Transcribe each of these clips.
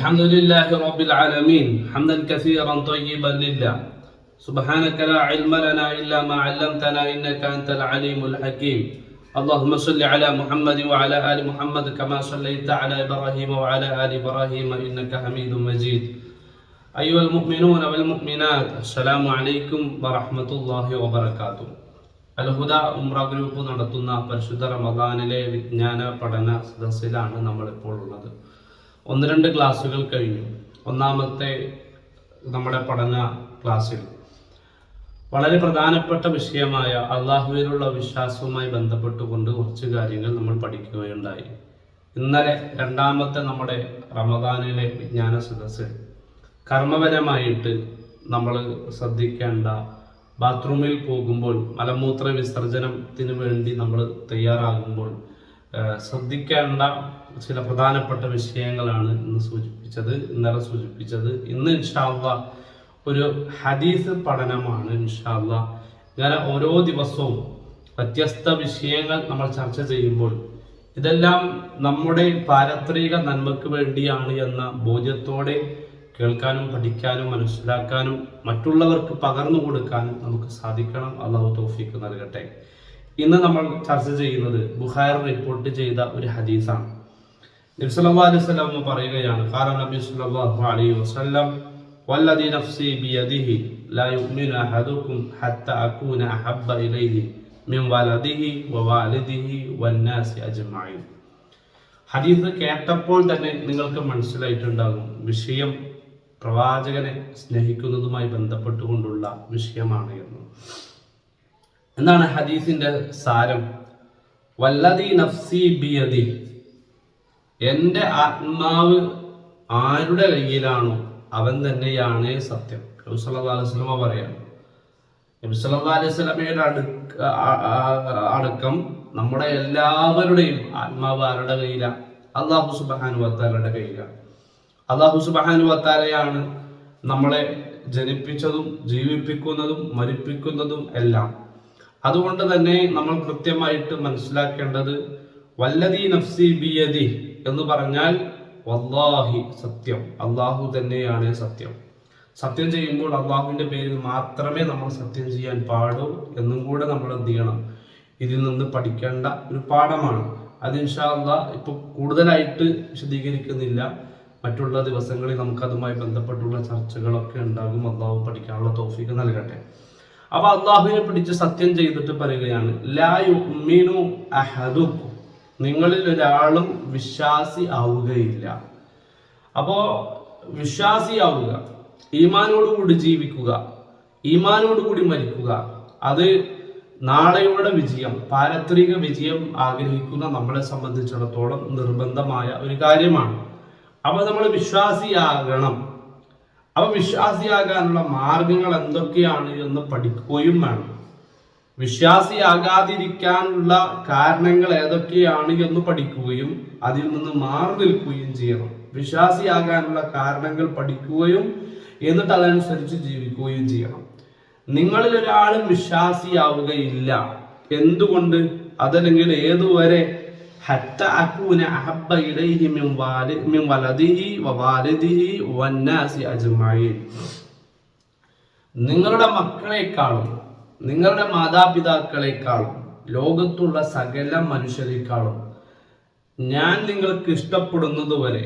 الحمد لله رب العالمين حمدا كثيرا طيبا لله سبحانك لا علم لنا إلا ما علمتنا إنك أنت العليم الحكيم اللهم صل على محمد وعلى آل محمد كما صليت على إبراهيم وعلى آل إبراهيم إنك حميد مجيد أيها المؤمنون والمؤمنات السلام عليكم ورحمة الله وبركاته അൽഹുദ ഉംറ group നടത്തുന്ന പരിശുദ്ധ റമദാനിലെ വിജ്ഞാന പഠന സദസ്സിലാണ് നമ്മളിപ്പോൾ ഉള്ളത് ഒന്ന് രണ്ട് ക്ലാസ്സുകൾ കഴിഞ്ഞു. ഒന്നാമത്തെ നമ്മുടെ പഠന ക്ലാസ്സിൽ. വളരെ പ്രധാനപ്പെട്ട വിഷയമായ അള്ളാഹുവിനുള്ള വിശ്വാസവുമായി ബന്ധപ്പെട്ടുകൊണ്ട് കുറച്ച് കാര്യങ്ങൾ നമ്മൾ പഠിക്കുകയുണ്ടായി. ഇന്നലെ രണ്ടാമത്തെ നമ്മുടെ റമദാനിലെ വിജ്ഞാന സദസ്സ്. കർമ്മപരമായിട്ട് നമ്മൾ ശ്രദ്ധിക്കേണ്ട ബാത്റൂമിൽ പോകുമ്പോൾ മലമൂത്ര വിസർജനത്തിന് വേണ്ടി നമ്മൾ തയ്യാറാകുമ്പോൾ ശ്രദ്ധിക്കേണ്ട ചില പ്രധാനപ്പെട്ട വിഷയങ്ങളാണ് ഇന്ന് സൂചിപ്പിച്ചത് ഇന്നലെ സൂചിപ്പിച്ചത്. ഇന്ന് ഇൻഷാല്ല ഒരു ഹദീസ് പഠനമാണ് ഇൻഷാല്ല ഇങ്ങനെ ഓരോ ദിവസവും വ്യത്യസ്ത വിഷയങ്ങൾ നമ്മൾ ചർച്ച ചെയ്യുമ്പോൾ ഇതെല്ലാം നമ്മുടെ പാരത്രിക നന്മയ്ക്ക് വേണ്ടിയാണ് എന്ന ബോധ്യത്തോടെ കേൾക്കാനും പഠിക്കാനും മനസ്സിലാക്കാനും മറ്റുള്ളവർക്ക് പകർന്നു കൊടുക്കാനും നമുക്ക് സാധിക്കണം. അള്ളാഹു തോഫിക്ക് നൽകട്ടെ. ഇന്ന് നമ്മൾ ചർച്ച ചെയ്യുന്നത് ബുഹാർ റിപ്പോർട്ട് ചെയ്ത ഒരു ഹദീസാണ്. പറയുകയാണ്. കാരണം നബി നഫ്സി ഹദീസ് കേട്ടപ്പോൾ തന്നെ നിങ്ങൾക്ക് മനസ്സിലായിട്ടുണ്ടാകും. വിഷയം പ്രവാചകനെ സ്നേഹിക്കുന്നതുമായി ബന്ധപ്പെട്ടുകൊണ്ടുള്ള വിഷയമാണ് എന്ന്. എന്താണ് ഹദീസിന്റെ സാരം? വല്ലതി നഫ്സി ബിയതി എന്റെ ആത്മാവ് ആരുടെ കയ്യിലാണോ അവൻ തന്നെയാണ് സത്യം. നബി പറയാണ്. നബി വസല്ലമയുടെ അടുക്ക അടക്കം നമ്മുടെ എല്ലാവരുടെയും ആത്മാവ് ആരുടെ കയ്യിലാണ് അള്ളാഹു സുബാനു വത്താലയുടെ കയ്യിലാണ് അള്ളാഹു സുബാനു വത്താലയാണ് നമ്മളെ ജനിപ്പിച്ചതും ജീവിപ്പിക്കുന്നതും മരിപ്പിക്കുന്നതും എല്ലാം. അതുകൊണ്ട് തന്നെ നമ്മൾ കൃത്യമായിട്ട് മനസ്സിലാക്കേണ്ടത് വല്ലതി നഫ്സി ബിയതി എന്ന് പറഞ്ഞാൽ വല്ലാഹി സത്യം. അള്ളാഹു തന്നെയാണ് സത്യം. സത്യം ചെയ്യുമ്പോൾ അള്ളാഹുവിന്റെ പേരിൽ മാത്രമേ നമ്മൾ സത്യം ചെയ്യാൻ പാടൂ എന്നും കൂടെ നമ്മൾ എന്ത് ചെയ്യണം? ഇതിൽ നിന്ന് പഠിക്കേണ്ട ഒരു പാഠമാണ്. അത് ഇൻഷാല്ല ഇപ്പോൾ ഇപ്പൊ കൂടുതലായിട്ട് വിശദീകരിക്കുന്നില്ല. മറ്റുള്ള ദിവസങ്ങളിൽ നമുക്ക് അതുമായി ബന്ധപ്പെട്ടുള്ള ചർച്ചകളൊക്കെ ഉണ്ടാകും. അള്ളാഹു പഠിക്കാനുള്ള തോഫിക്ക് നൽകട്ടെ. അപ്പൊ അള്ളാഹുവിനെ പിടിച്ച് സത്യം ചെയ്തിട്ട് പറയുകയാണ് ലാ മീനു അഹദുക്കും. നിങ്ങളിൽ ഒരാളും വിശ്വാസി ആവുകയില്ല. അപ്പോ വിശ്വാസിയാവുക ഈമാനോടുകൂടി ജീവിക്കുക ഈമാനോടുകൂടി മരിക്കുക അത് നാളെയുടെ വിജയം പാരത്രിക വിജയം ആഗ്രഹിക്കുന്ന നമ്മളെ സംബന്ധിച്ചിടത്തോളം നിർബന്ധമായ ഒരു കാര്യമാണ്. അപ്പൊ നമ്മൾ വിശ്വാസിയാകണം. അപ്പൊ വിശ്വാസിയാകാനുള്ള മാർഗങ്ങൾ എന്തൊക്കെയാണ് എന്ന് പഠിക്കുകയും വേണം. വിശ്വാസിയാകാതിരിക്കാനുള്ള കാരണങ്ങൾ ഏതൊക്കെയാണ് എന്ന് പഠിക്കുകയും അതിൽ നിന്ന് മാറി നിൽക്കുകയും ചെയ്യണം. വിശ്വാസിയാകാനുള്ള കാരണങ്ങൾ പഠിക്കുകയും എന്നിട്ട് അതനുസരിച്ച് ജീവിക്കുകയും ചെയ്യണം. നിങ്ങളിൽ ഒരാളും വിശ്വാസിയാവുകയില്ല. എന്തുകൊണ്ട്? അതല്ലെങ്കിൽ ഏതുവരെ? ഹത്ത അഹബ്ബ ഇലൈഹി മിൻ വന്നാസി അജ്മഈൻ. നിങ്ങളുടെ മക്കളെക്കാളും നിങ്ങളുടെ മാതാപിതാക്കളെക്കാളും ലോകത്തുള്ള സകല മനുഷ്യരെക്കാളും ഞാൻ നിങ്ങൾക്ക് ഇഷ്ടപ്പെടുന്നത് വരെ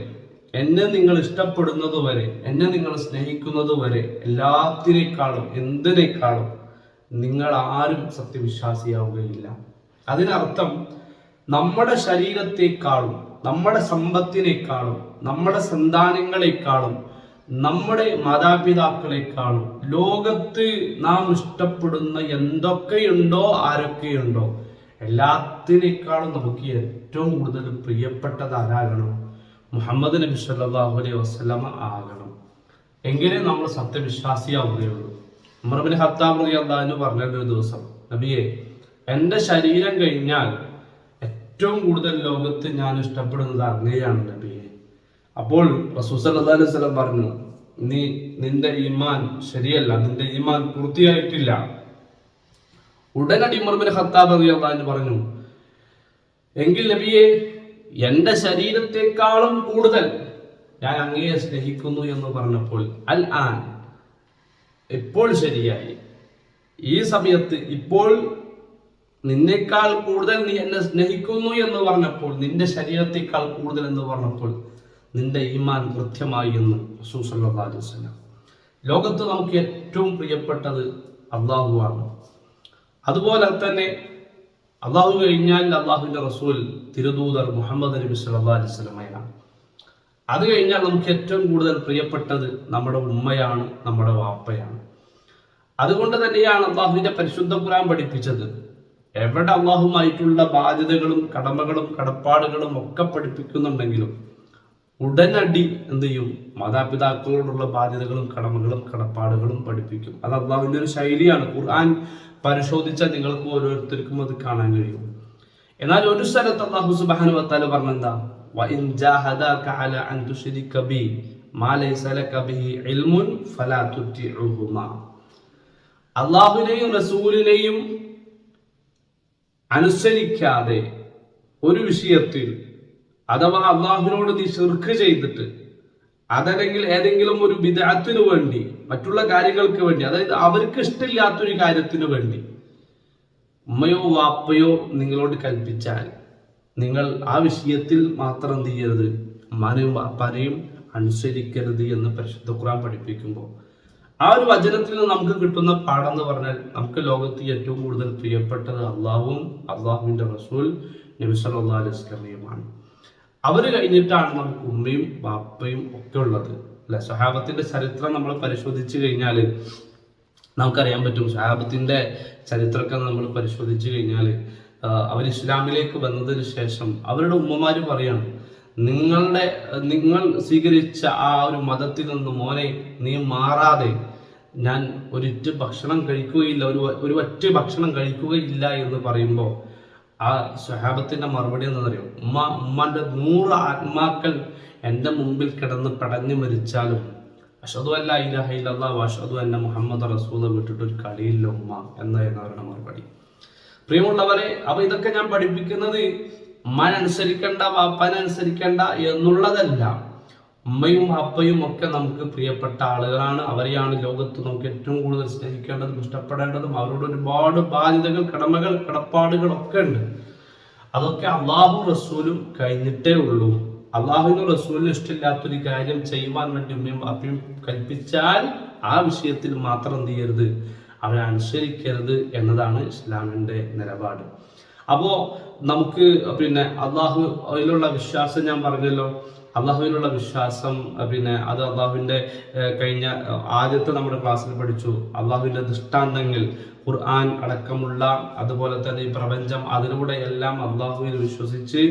എന്നെ നിങ്ങൾ ഇഷ്ടപ്പെടുന്നത് വരെ എന്നെ നിങ്ങൾ സ്നേഹിക്കുന്നത് വരെ എല്ലാത്തിനേക്കാളും എന്തിനേക്കാളും നിങ്ങൾ ആരും സത്യവിശ്വാസിയാവുകയില്ല. അതിനർത്ഥം നമ്മുടെ ശരീരത്തെക്കാളും നമ്മുടെ സമ്പത്തിനേക്കാളും നമ്മുടെ സന്താനങ്ങളെക്കാളും നമ്മുടെ മാതാപിതാക്കളെക്കാളും ലോകത്ത് നാം ഇഷ്ടപ്പെടുന്ന എന്തൊക്കെയുണ്ടോ ആരൊക്കെയുണ്ടോ എല്ലാത്തിനേക്കാളും നമുക്ക് ഏറ്റവും കൂടുതൽ പ്രിയപ്പെട്ടത് ആരാകണം? മുഹമ്മദ് നബി സല്ലാഹു അലൈഹി വസ്ലമ ആകണം. എങ്കിലേ നമ്മൾ സത്യവിശ്വാസിയാവുകയുള്ളൂ. അമർബിൻ ഹത്താബ് റളിയല്ലാഹു പറഞ്ഞൊരു ദിവസം നബിയെ എന്റെ ശരീരം കഴിഞ്ഞാൽ ഏറ്റവും കൂടുതൽ ലോകത്ത് ഞാൻ ഇഷ്ടപ്പെടുന്നത് അങ്ങനെയാണ് നബിയെ. അപ്പോൾ റസൂസ് അലൈഹി വസല്ലം പറഞ്ഞു നീ നിന്റെ ഈമാൻ ശരിയല്ല നിന്റെ ഈമാൻ പൂർത്തിയായിട്ടില്ല. ഉടനടി ഉമർബിൻ ഖത്താബ് അൻഹു പറഞ്ഞു എങ്കിൽ നബിയെ എന്റെ ശരീരത്തെക്കാളും കൂടുതൽ ഞാൻ അങ്ങയെ സ്നേഹിക്കുന്നു എന്ന് പറഞ്ഞപ്പോൾ അൽ ആൻ ഇപ്പോൾ ശരിയായി. ഈ സമയത്ത് ഇപ്പോൾ നിന്നേക്കാൾ കൂടുതൽ നീ എന്നെ സ്നേഹിക്കുന്നു എന്ന് പറഞ്ഞപ്പോൾ നിന്റെ ശരീരത്തെക്കാൾ കൂടുതൽ എന്ന് പറഞ്ഞപ്പോൾ നിന്റെ ഈമാൻ കൃത്യമായി എന്ന് റസൂസല്ലാസ്ലാം ലോകത്ത് നമുക്ക് ഏറ്റവും പ്രിയപ്പെട്ടത് അള്ളാഹുവാണ് അതുപോലെ തന്നെ അള്ളാഹു കഴിഞ്ഞാൽ അള്ളാഹുവിന്റെ റസൂൽ തിരുദൂതർ മുഹമ്മദ് നബി സല്ലാ അലിസ്ലമയാണ് അത് കഴിഞ്ഞാൽ നമുക്ക് ഏറ്റവും കൂടുതൽ പ്രിയപ്പെട്ടത് നമ്മുടെ ഉമ്മയാണ് നമ്മുടെ വാപ്പയാണ്. അതുകൊണ്ട് തന്നെയാണ് അള്ളാഹുവിന്റെ പരിശുദ്ധ ഖുറാൻ പഠിപ്പിച്ചത്. എവിടെ അള്ളാഹുമായിട്ടുള്ള ബാധ്യതകളും കടമകളും കടപ്പാടുകളും ഒക്കെ പഠിപ്പിക്കുന്നുണ്ടെങ്കിലും ഉടനടി എന്ത് ചെയ്യും? മാതാപിതാക്കളോടുള്ള ബാധ്യതകളും കടമകളും കടപ്പാടുകളും പഠിപ്പിക്കും. അത് അള്ളാഹുവിന്റെ ഒരു ശൈലിയാണ്. ഖുർആൻ പരിശോധിച്ചാൽ നിങ്ങൾക്ക് ഓരോരുത്തർക്കും അത് കാണാൻ കഴിയും. എന്നാൽ ഒരു സ്ഥലത്ത് അള്ളാഹു സുബാനു വത്താൽ പറഞ്ഞെന്താ? അള്ളാഹുവിനെയും റസൂലിനെയും അനുസരിക്കാതെ ഒരു വിഷയത്തിൽ അഥവാ അള്ളാഹുവിനോട് നീ ശിർക്ക് ചെയ്തിട്ട് അതല്ലെങ്കിൽ ഏതെങ്കിലും ഒരു വിദഗ്ധത്തിനു വേണ്ടി മറ്റുള്ള കാര്യങ്ങൾക്ക് വേണ്ടി അതായത് അവർക്ക് ഇഷ്ടമില്ലാത്തൊരു കാര്യത്തിന് വേണ്ടി ഉമ്മയോ വാപ്പയോ നിങ്ങളോട് കൽപ്പിച്ചാൽ നിങ്ങൾ ആ വിഷയത്തിൽ മാത്രം എന്ത് ചെയ്യരുത്? ഉമ്മാനെയും വാപ്പാനെയും അനുസരിക്കരുത് എന്ന് പരിശുദ്ധ ഖുറാൻ പഠിപ്പിക്കുമ്പോൾ. ആ ഒരു വചനത്തിൽ നിന്ന് നമുക്ക് കിട്ടുന്ന പാഠം എന്ന് പറഞ്ഞാൽ നമുക്ക് ലോകത്ത് ഏറ്റവും കൂടുതൽ പ്രിയപ്പെട്ടത് അള്ളാഹുവും അള്ളാഹുവിന്റെ റസൂൽ നബി സല്ലാ അലൈഹി സ്വലമയുമാണ് അവർ കഴിഞ്ഞിട്ടാണ് നമുക്ക് ഉമ്മയും ബാപ്പയും ഒക്കെ ഉള്ളത്. അല്ലെ? സഹാബത്തിന്റെ ചരിത്രം നമ്മൾ പരിശോധിച്ചു കഴിഞ്ഞാൽ നമുക്കറിയാൻ പറ്റും സഹാബത്തിന്റെ ചരിത്രമൊക്കെ നമ്മൾ പരിശോധിച്ചു കഴിഞ്ഞാൽ അവർ ഇസ്ലാമിലേക്ക് വന്നതിന് ശേഷം അവരുടെ ഉമ്മമാര് പറയാണ് നിങ്ങളുടെ നിങ്ങൾ സ്വീകരിച്ച ആ ഒരു മതത്തിൽ നിന്ന് മോനെ നീ മാറാതെ ഞാൻ ഒരിറ്റ് ഭക്ഷണം കഴിക്കുകയില്ല ഒരു ഒരു ഒറ്റ ഭക്ഷണം കഴിക്കുകയില്ല എന്ന് പറയുമ്പോൾ ആ സ്വഹാബത്തിന്റെ മറുപടി എന്നറിയോ ഉമ്മ ഉമ്മാന്റെ നൂറ് ആത്മാക്കൾ എന്റെ മുമ്പിൽ കിടന്ന് പടഞ്ഞു മരിച്ചാലും അഷദു അല്ല ഇലാഹ ഇല്ലല്ലാ അഷദു അന്ന മുഹമ്മദ് റസൂല വിട്ടിട്ട് ഒരു കളിയില്ല ഉമ്മ എന്നായിരുന്നു അവരുടെ മറുപടി. പ്രിയമുള്ളവരെ അപ്പൊ ഇതൊക്കെ ഞാൻ പഠിപ്പിക്കുന്നത് ഉമ്മാനനുസരിക്കണ്ട വാപ്പാനനുസരിക്കണ്ട എന്നുള്ളതല്ല. ഉമ്മയും അപ്പയും ഒക്കെ നമുക്ക് പ്രിയപ്പെട്ട ആളുകളാണ്. അവരെയാണ് ലോകത്ത് നമുക്ക് ഏറ്റവും കൂടുതൽ സ്നേഹിക്കേണ്ടതും ഇഷ്ടപ്പെടേണ്ടതും. അവരോട് ഒരുപാട് ബാധ്യതകൾ കടമകൾ കടപ്പാടുകൾ ഒക്കെ ഉണ്ട്. അതൊക്കെ അള്ളാഹു റസൂലും കഴിഞ്ഞിട്ടേ ഉള്ളൂ. അള്ളാഹുവിന് റസൂലിന് ഇഷ്ടമില്ലാത്തൊരു കാര്യം ചെയ്യുവാൻ വേണ്ടി ഉമ്മയും അപ്പയും കൽപ്പിച്ചാൽ ആ വിഷയത്തിൽ മാത്രം എന്ത് ചെയ്യരുത്? അവരെ അനുസരിക്കരുത് എന്നതാണ് ഇസ്ലാമിന്റെ നിലപാട്. അപ്പോൾ നമുക്ക് പിന്നെ അള്ളാഹു അതിലുള്ള വിശ്വാസം ഞാൻ പറഞ്ഞല്ലോ. അള്ളാഹുവിനുള്ള വിശ്വാസം പിന്നെ അത് അള്ളാഹുവിന്റെ കഴിഞ്ഞ ആദ്യത്തെ നമ്മുടെ ക്ലാസ്സിൽ പഠിച്ചു. അള്ളാഹുവിന്റെ ദൃഷ്ടാന്തങ്ങൾ ഖുർആൻ അടക്കമുള്ള അതുപോലെ തന്നെ ഈ പ്രപഞ്ചം അതിലൂടെ എല്ലാം അള്ളാഹുവിൽ വിശ്വസിച്ച്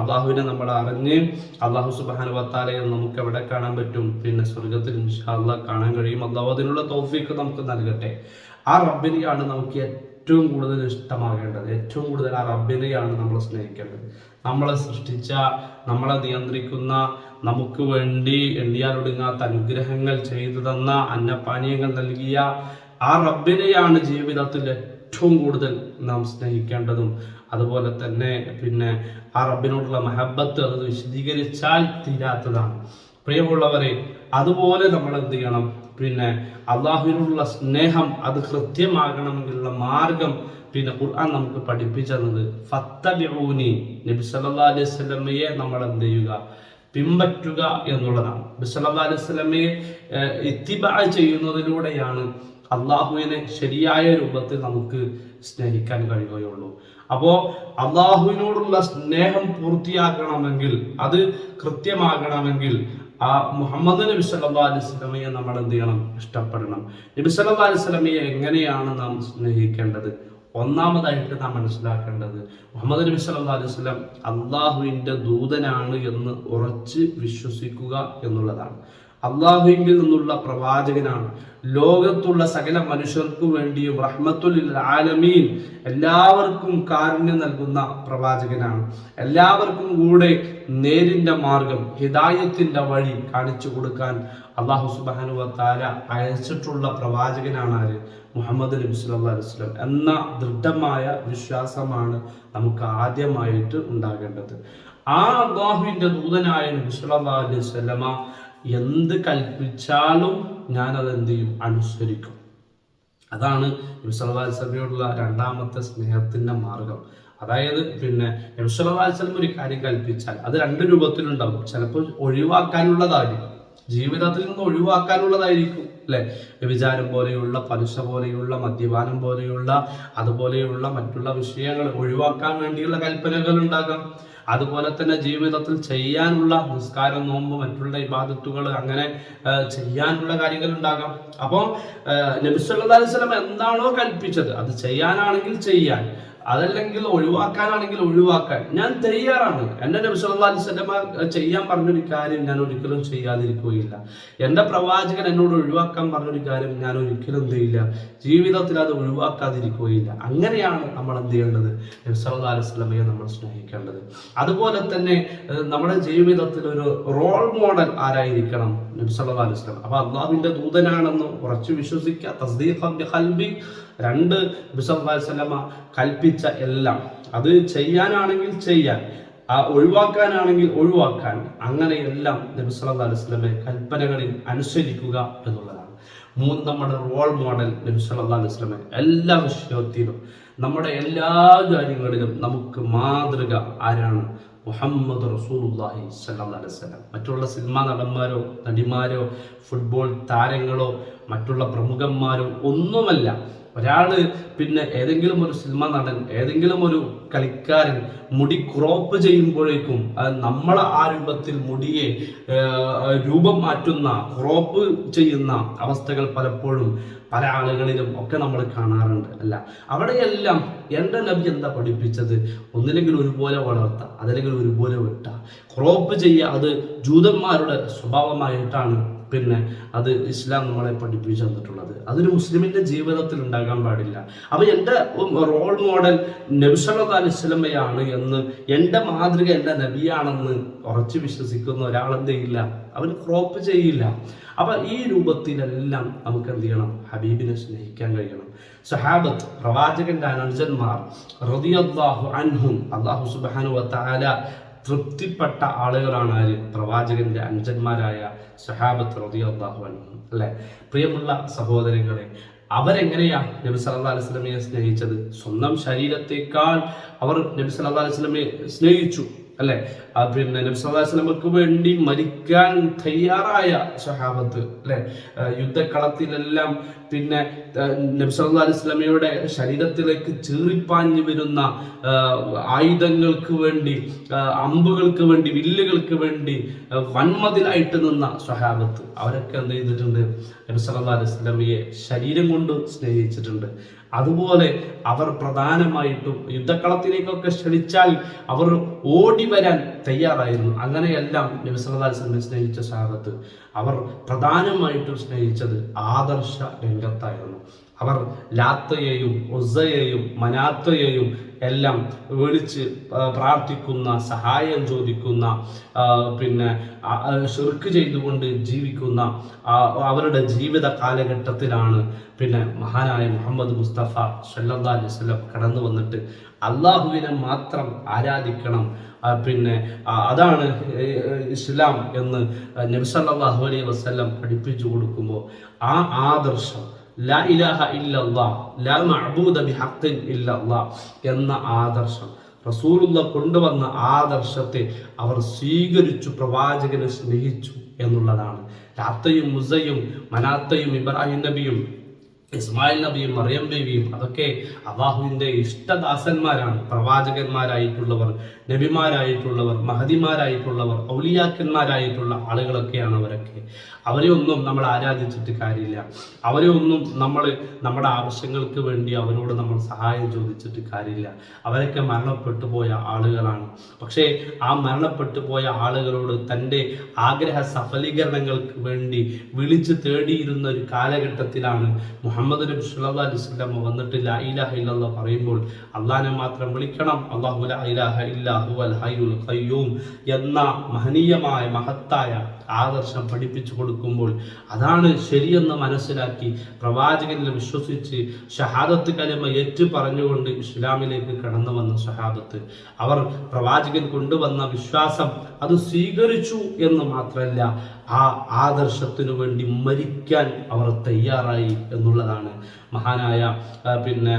അള്ളാഹുവിനെ നമ്മൾ അറിഞ്ഞ് അള്ളാഹു സുബാനുവത്താലയെ നമുക്ക് എവിടെ കാണാൻ പറ്റും? പിന്നെ സ്വർഗത്തിൽ അള്ളാഹ് കാണാൻ കഴിയും. അള്ളാഹു അതിനുള്ള തോഫിക്ക് നമുക്ക് നൽകട്ടെ. ആ റബ്ബിനെയാണ് നമുക്ക് ഏറ്റവും കൂടുതൽ ഇഷ്ടമാകേണ്ടത് ഏറ്റവും കൂടുതൽ ആ റബ്ബിനെയാണ് നമ്മൾ സ്നേഹിക്കേണ്ടത്. നമ്മളെ സൃഷ്ടിച്ച നമ്മളെ നിയന്ത്രിക്കുന്ന നമുക്ക് വേണ്ടി എണ്ണിയാലൊടുങ്ങാത്ത അനുഗ്രഹങ്ങൾ ചെയ്തു തന്ന അന്നപാനീയങ്ങൾ നൽകിയ ആ റബ്ബിനെയാണ് ജീവിതത്തിൽ ഏറ്റവും കൂടുതൽ നാം സ്നേഹിക്കേണ്ടതും. അതുപോലെ തന്നെ പിന്നെ ആ റബ്ബിനോടുള്ള മഹബത്ത് അത് വിശദീകരിച്ചാൽ തീരാത്തതാണ്. പ്രിയമുള്ളവരെ അതുപോലെ നമ്മൾ എന്ത് ചെയ്യണം? പിന്നെ അള്ളാഹുവിനുള്ള സ്നേഹം അത് കൃത്യമാകണമെങ്കിലുള്ള മാർഗം പിന്നെ ഖുർആൻ നമുക്ക് പഠിപ്പിച്ചത് ഫത്തബിഊനി നബി സല്ലല്ലാഹു അലൈഹി വസല്ലമയെ നമ്മൾ എന്ത് ചെയ്യുക? പിൻപറ്റുക എന്നുള്ളതാണ്. നബി സല്ലല്ലാഹു അലൈഹി വസല്ലമയെ ഇത്തിബാ ചെയ്യുന്നതിലൂടെയാണ് അള്ളാഹുവിനെ ശരിയായ രൂപത്തിൽ നമുക്ക് സ്നേഹിക്കാൻ കഴിയുകയുള്ളൂ. അപ്പോൾ അള്ളാഹുവിനോടുള്ള സ്നേഹം പൂർത്തിയാക്കണമെങ്കിൽ അത് കൃത്യമാകണമെങ്കിൽ ആ മുഹമ്മദ് നബി സല്ലാ അലൈഹി സ്വലമയെ നമ്മൾ എന്ത് ചെയ്യണം? ഇഷ്ടപ്പെടണം. നബി സല്ലാ അലൈഹി സ്വലമയെ എങ്ങനെയാണ് നാം സ്നേഹിക്കേണ്ടത്? ഒന്നാമതായിട്ട് നാം മനസ്സിലാക്കേണ്ടത് മുഹമ്മദ് നബി സല്ലാ അലൈഹി സ്വലം അള്ളാഹുവിന്റെ ദൂതനാണ് എന്ന് ഉറച്ച് വിശ്വസിക്കുക എന്നുള്ളതാണ്. അള്ളാഹുവിങ്കിൽ നിന്നുള്ള പ്രവാചകനാണ്. ലോകത്തുള്ള സകല മനുഷ്യർക്കു വേണ്ടിയും റഹ്മത്തുൽ ആലമീൻ എല്ലാവർക്കും കാരുണ്യം നൽകുന്ന പ്രവാചകനാണ്. എല്ലാവർക്കും കൂടെ നേരിന്റെ മാർഗം ഹിദായത്തിന്റെ വഴി കാണിച്ചു കൊടുക്കാൻ അള്ളാഹു സുബാനു താര അയച്ചിട്ടുള്ള പ്രവാചകനാണ് ആര്? മുഹമ്മദ് നബി അലൈഹി വസല്ലം എന്ന ദൃഢമായ വിശ്വാസമാണ് നമുക്ക് ആദ്യമായിട്ട് ഉണ്ടാകേണ്ടത്. ആ അള്ളാഹുവിന്റെ ദൂതനായ നബി സല്ലല്ലാഹു അലൈഹി വസല്ലമ എന്ത് കൽപ്പിച്ചാലും ഞാൻ അതെന്ത് ചെയ്യും? അനുസരിക്കും. അതാണ് നബിസ്വല്ലാസ്ലമിയോടുള്ള രണ്ടാമത്തെ സ്നേഹത്തിന്റെ മാർഗം. അതായത് പിന്നെ നബിസ്വല്ലാസ്ലം ഒരു കാര്യം കൽപ്പിച്ചാൽ അത് രണ്ട് രൂപത്തിലുണ്ടാവും. ചിലപ്പോൾ ഒഴിവാക്കാനുള്ളതായിരിക്കും. ജീവിതത്തിൽ നിന്ന് ഒഴിവാക്കാനുള്ളതായിരിക്കും അല്ലെ? വ്യഭിചാരം പോലെയുള്ള പലിശ പോലെയുള്ള മദ്യപാനം പോലെയുള്ള അതുപോലെയുള്ള മറ്റുള്ള വിഷയങ്ങൾ ഒഴിവാക്കാൻ വേണ്ടിയുള്ള കൽപ്പനകൾ ഉണ്ടാകാം. അതുപോലെ തന്നെ ജീവിതത്തിൽ ചെയ്യാനുള്ള നിസ്കാരം നോമ്പ് മറ്റുള്ള ഇബാദത്തുകൾ അങ്ങനെ ചെയ്യാനുള്ള കാര്യങ്ങൾ ഉണ്ടാകാം. അപ്പോൾ നബിസ് അലൈഹി സ്വലം എന്താണോ കൽപ്പിച്ചത് അത് ചെയ്യാനാണെങ്കിൽ ചെയ്യാൻ. അതല്ലെങ്കിൽ ഒഴിവാക്കാനാണെങ്കിൽ ഒഴിവാക്കാൻ. ഞാൻ തയ്യാറാണ്. എന്റെ നബിസ്വല്ലാസ്വല്ല ചെയ്യാൻ പറഞ്ഞൊരു കാര്യം ഞാൻ ഒരിക്കലും ചെയ്യാതിരിക്കുകയില്ല. എന്റെ പ്രവാചകൻ എന്നോട് ഒഴിവാക്കാൻ പറഞ്ഞൊരു കാര്യം ഞാൻ ഒരിക്കലും ചെയ്യില്ല. ജീവിതത്തിൽ അത് ഒഴിവാക്കാതിരിക്കുകയില്ല. അങ്ങനെയാണ് നമ്മൾ എന്ത് ചെയ്യേണ്ടത്? അലുസ്ലമയെ നമ്മൾ സ്നേഹിക്കേണ്ടത്. അതുപോലെ തന്നെ നമ്മുടെ ജീവിതത്തിൽ ഒരു റോൾ മോഡൽ ആരായിരിക്കണം? നബ്സല്ലാ അലുസ്ലം അപ്പൊ അള്ളാഹുവിന്റെ ദൂതനാണെന്ന് ഉറച്ചു വിശ്വസിക്കുക. തസ്ദീഖ് രണ്ട് ബിസല്ലാസ്ലമ കൽപ്പിച്ച എല്ലാം. അത് ചെയ്യാനാണെങ്കിൽ ചെയ്യാൻ ആ ഒഴിവാക്കാനാണെങ്കിൽ ഒഴിവാക്കാൻ അങ്ങനെയെല്ലാം നബി സല്ലല്ലാഹു അലൈഹി വസല്ലമെ കൽപ്പനകളിൽ അനുസരിക്കുക എന്നുള്ളതാണ്. മൂന്ന് നമ്മുടെ റോൾ മോഡൽ നബി സല്ലല്ലാഹു അലൈഹി വസല്ലമെ എല്ലാ വിഷയത്തിലും നമ്മുടെ എല്ലാ കാര്യങ്ങളിലും നമുക്ക് മാതൃക ആരാണ്? മുഹമ്മദ് സല്ലല്ലാഹു അലൈഹി വസല്ലം. മറ്റുള്ള സിനിമാ നടന്മാരോ നടിമാരോ ഫുട്ബോൾ താരങ്ങളോ മറ്റുള്ള പ്രമുഖന്മാരോ ഒന്നുമല്ല. ഒരാൾ പിന്നെ ഏതെങ്കിലും ഒരു സിനിമ നടൻ ഏതെങ്കിലും ഒരു കളിക്കാരൻ മുടി ക്രോപ്പ് ചെയ്യുമ്പോഴേക്കും അത് നമ്മളെ ആ രൂപത്തിൽ മുടിയെ രൂപം മാറ്റുന്ന ക്രോപ്പ് ചെയ്യുന്ന അവസ്ഥകൾ പലപ്പോഴും പല ആളുകളിലും ഒക്കെ നമ്മൾ കാണാറുണ്ട്. അല്ല അവിടെയെല്ലാം എന്റെ നബി എന്താ പഠിപ്പിച്ചത്? ഒന്നില്ലെങ്കിൽ ഒരുപോലെ വളർത്ത അതല്ലെങ്കിൽ ഒരുപോലെ വെട്ട. ക്രോപ്പ് ചെയ്യുക അത് ജൂതന്മാരുടെ സ്വഭാവമായിട്ടാണ് പിന്നെ അത് ഇസ്ലാം നമ്മളെ പഠിപ്പിച്ചു തന്നിട്ടുള്ളത്. അതൊരു മുസ്ലിമിന്റെ ജീവിതത്തിൽ ഉണ്ടാകാൻ പാടില്ല. അപ്പൊ എന്റെ റോൾ മോഡൽ നബിസല്ലാ അലിസ്ലമയാണ് എന്ന് എന്റെ മാതൃക എന്റെ നബിയാണെന്ന് ഉറച്ചു വിശ്വസിക്കുന്ന ഒരാളെന്ത് ചെയ്യില്ല? അവൻ ക്രോപ്പ് ചെയ്യില്ല. അപ്പൊ ഈ രൂപത്തിലെല്ലാം നമുക്ക് എന്ത് ചെയ്യണം? ഹബീബിനെ സ്നേഹിക്കാൻ കഴിയണം. സഹാബത്ത് പ്രവാചകന്റെ അനുജന്മാർ റതിയല്ലാഹു അൻഹും അള്ളാഹു സുബാനു വത്താല തൃപ്തിപ്പെട്ട ആളുകളാണ് ആര്? പ്രവാചകന്റെ അനുജന്മാരായ സഹാബത്ത് റതിയല്ലാഹു അൻഹും അല്ലെ? പ്രിയമുള്ള സഹോദരങ്ങളെ അവരെങ്ങനെയാ നബി സല്ലാ അലൈഹി സ്വലമയെ സ്നേഹിച്ചത്? സ്വന്തം ശരീരത്തേക്കാൾ അവർ നബി സല്ലാ അലൈഹി സ്വലമയെ സ്നേഹിച്ചു. അല്ലെ? പിന്നെ നബ്സല്ലാസ്ലമക്ക് വേണ്ടി മരിക്കാൻ തയ്യാറായ ഷഹാബത്ത് അല്ലെ? യുദ്ധക്കളത്തിലെല്ലാം പിന്നെ നബ്സല്ലാ ശരീരത്തിലേക്ക് ചീറിപ്പാഞ്ഞു വരുന്ന ആയുധങ്ങൾക്ക് വേണ്ടി അമ്പുകൾക്ക് വേണ്ടി വില്ലുകൾക്ക് വേണ്ടി വൻമതിലായിട്ട് നിന്ന ഷഹാബത്ത് അവരൊക്കെ എന്ത് ചെയ്തിട്ടുണ്ട്? നബ്സല്ലാ അലിസ്ലമിയെ ശരീരം കൊണ്ട് സ്നേഹിച്ചിട്ടുണ്ട്. അതുപോലെ അവർ പ്രധാനമായിട്ടും യുദ്ധക്കളത്തിലേക്കൊക്കെ ക്ഷണിച്ചാൽ അവർ ഓടി വരാൻ തയ്യാറായിരുന്നു. അങ്ങനെയെല്ലാം നബി സല്ലല്ലാഹു സ്നേഹിച്ച സാഹത്ത് അവർ പ്രധാനമായിട്ടും സ്നേഹിച്ചത് ആദർശ രംഗത്തായിരുന്നു. അവർ ലാത്തയെയും ഒസയെയും മനാത്തയെയും എല്ലാം വിളിച്ച് പ്രാർത്ഥിക്കുന്ന സഹായം ചോദിക്കുന്ന പിന്നെ ഷെർക്ക് ചെയ്തുകൊണ്ട് ജീവിക്കുന്ന അവരുടെ ജീവിത കാലഘട്ടത്തിലാണ് പിന്നെ മഹാനായ മുഹമ്മദ് മുസ്തഫ സല്ലാ അലൈഹി വസല്ലം കടന്നു വന്നിട്ട് അള്ളാഹുവിനെ മാത്രം ആരാധിക്കണം. പിന്നെ അതാണ് ഇസ്ലാം എന്ന് നബിസല്ലാഹു അലൈഹി വസ്ലം പഠിപ്പിച്ചു കൊടുക്കുമ്പോൾ ആ ആദർശം ലാ ഇലാഹ മഅബൂദ എന്ന ആദർശം. റസൂലുള്ള കൊണ്ടുവന്ന ആദർശത്തെ അവർ സ്വീകരിച്ചു പ്രവാചകനെ സ്നേഹിച്ചു എന്നുള്ളതാണ്. രാത്തയും മുസയും മനാത്തയും ഇബ്രാഹിം നബിയും ഇസ്മായിൽ നബിയും മറിയം ബേബിയും അതൊക്കെ അള്ളാഹുവിന്റെ ഇഷ്ടദാസന്മാരാണ്. പ്രവാചകന്മാരായിട്ടുള്ളവർ നബിമാരായിട്ടുള്ളവർ മഹതിമാരായിട്ടുള്ളവർ ഔലിയാക്കന്മാരായിട്ടുള്ള ആളുകളൊക്കെയാണ് അവരൊക്കെ. അവരെ ഒന്നും നമ്മൾ ആരാധിച്ചിട്ട് കാര്യമില്ല. അവരെ ഒന്നും നമ്മൾ നമ്മുടെ ആവശ്യങ്ങൾക്ക് വേണ്ടി അവരോട് നമ്മൾ സഹായം ചോദിച്ചിട്ട് കാര്യമില്ല. അവരൊക്കെ മരണപ്പെട്ടു പോയ ആളുകളാണ്. പക്ഷേ ആ മരണപ്പെട്ടു പോയ ആളുകളോട് തന്റെ ആഗ്രഹ സഫലീകരണങ്ങൾക്ക് വേണ്ടി വിളിച്ചു തേടിയിരുന്ന ഒരു കാലഘട്ടത്തിലാണ് മുഹമ്മദ് മുഹമ്മദ് നബി സല്ലല്ലാഹു അലൈഹി വസല്ലം വന്നിട്ട് ലാ ഇലാഹ ഇല്ലല്ലാഹ് പറയുമ്പോൾ അള്ളാഹിനെ മാത്രം വിളിക്കണം. അല്ലാഹു ലാ ഇലാഹ ഇല്ലാ ഹുവൽ ഹയ്യുൽ ഖയ്യൂം എന്ന മഹനീയമായ മഹത്തായ ആദർശം പഠിപ്പിച്ചു കൊടുക്കുമ്പോൾ അതാണ് ശരിയെന്ന് മനസ്സിലാക്കി പ്രവാചകനിൽ വിശ്വസിച്ച് ഷഹാദത്ത് കലിമ ഏറ്റു പറഞ്ഞുകൊണ്ട് ഇസ്ലാമിലേക്ക് കടന്നു വന്ന ഷഹാദത്ത്. അവർ പ്രവാചകൻ കൊണ്ടുവന്ന വിശ്വാസം അത് സ്വീകരിച്ചു എന്ന് മാത്രമല്ല ആ ആദർശത്തിനു വേണ്ടി മരിക്കാൻ അവർ തയ്യാറായി എന്നുള്ളതാണ്. മഹാനായ പിന്നെ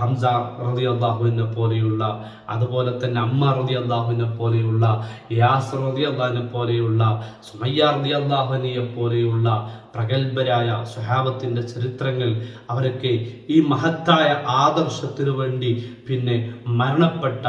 ഹംസ റതി അള്ളാഹുവിനെ പോലെയുള്ള അതുപോലെ തന്നെ അമ്മ റതി അള്ളാഹുവിനെ പോലെയുള്ള യാസ് റതി അള്ളാഹിനെ പോലെയുള്ള സുമയ്യ റതി അള്ളാഹുവിനെ പോലെയുള്ള പ്രഗത്ഭരായ സ്വഹാബത്തിന്റെ ചരിത്രങ്ങൾ അവരൊക്കെ ഈ മഹത്തായ ആദർശത്തിനു വേണ്ടി പിന്നെ മരണപ്പെട്ട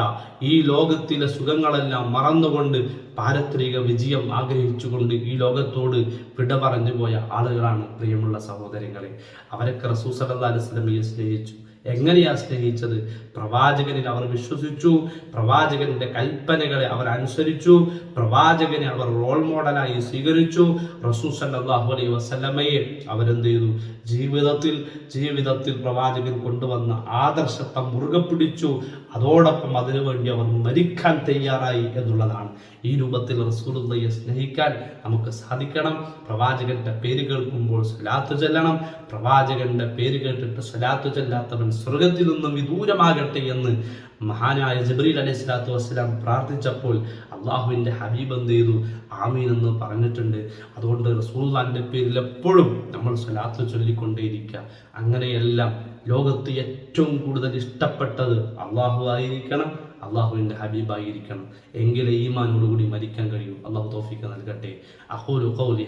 ഈ ലോകത്തിലെ സുഖങ്ങളെല്ലാം മറന്നുകൊണ്ട് പാരത്രിക വിജയം ആഗ്രഹിച്ചുകൊണ്ട് ഈ ലോകത്തോട് വിട പറഞ്ഞു പോയ ആളുകളാണ് പ്രിയമുള്ള സഹോദരങ്ങളെ. അവരൊക്കെ റസൂസ് അല്ലാ അലുസ്ലമിയെ സ്നേഹിച്ചു. എങ്ങനെയാ സ്നേഹിച്ചത്? പ്രവാചകനിൽ അവർ വിശ്വസിച്ചു. പ്രവാചകന്റെ കൽപ്പനകളെ അവർ അനുസരിച്ചു. പ്രവാചകനെ അവർ റോൾ മോഡലായി സ്വീകരിച്ചു. റസൂ സല്ലാഹു അലൈ വസല്ലമയെ അവരെന്ത് ചെയ്തു? ജീവിതത്തിൽ ജീവിതത്തിൽ പ്രവാചകൻ കൊണ്ടുവന്ന ആദർശത്തെ മുറുകെ പിടിച്ചു. അതോടൊപ്പം അതിനുവേണ്ടി അവർ മരിക്കാൻ തയ്യാറായി എന്നുള്ളതാണ്. ഈ രൂപത്തിൽ റസൂലുള്ളയെ സ്നേഹിക്കാൻ നമുക്ക് സാധിക്കണം. പ്രവാചകന്റെ പേര് കേൾക്കുമ്പോൾ സ്വലാത്ത് ചെല്ലണം. പ്രവാചകന്റെ പേര് കേട്ടിട്ട് സ്വലാത്ത് ചെല്ലാത്തവൻ സ്വർഗത്തിൽ നിന്നും വിദൂരമാകട്ടെ എന്ന് മഹാനായ ജബ്രീൽ അലൈഹി സ്വലാത്തു വസ്സലാം പ്രാർത്ഥിച്ചപ്പോൾ അള്ളാഹുവിന്റെ ഹബീബ് എന്ത് ചെയ്തു? ആമീൻ എന്ന് പറഞ്ഞിട്ടുണ്ട്. അതുകൊണ്ട് റസൂള്ളാന്റെ പേരിൽ എപ്പോഴും നമ്മൾ സ്വലാത്ത് ചൊല്ലിക്കൊണ്ടേയിരിക്കുക. അങ്ങനെയെല്ലാം ലോകത്ത് ഏറ്റവും കൂടുതൽ ഇഷ്ടപ്പെട്ടത് അള്ളാഹു ആയിരിക്കണം അള്ളാഹുവിന്റെ ഹബീബായിരിക്കണം. എങ്കിലേ ഈമാനോടുകൂടി മരിക്കാൻ കഴിയൂ. അള്ളാഹു തോഫിക്ക് നൽകട്ടെ. അഖൂലു ഖൗലി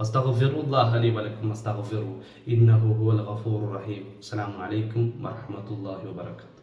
വസ്തഗ്ഫിറുല്ലാഹ വലക്കും ഇന്നഹു റഹീം. അസ്സലാമു അലൈക്കും വറഹ്മത്തുള്ളാഹി വബറകാതുഹു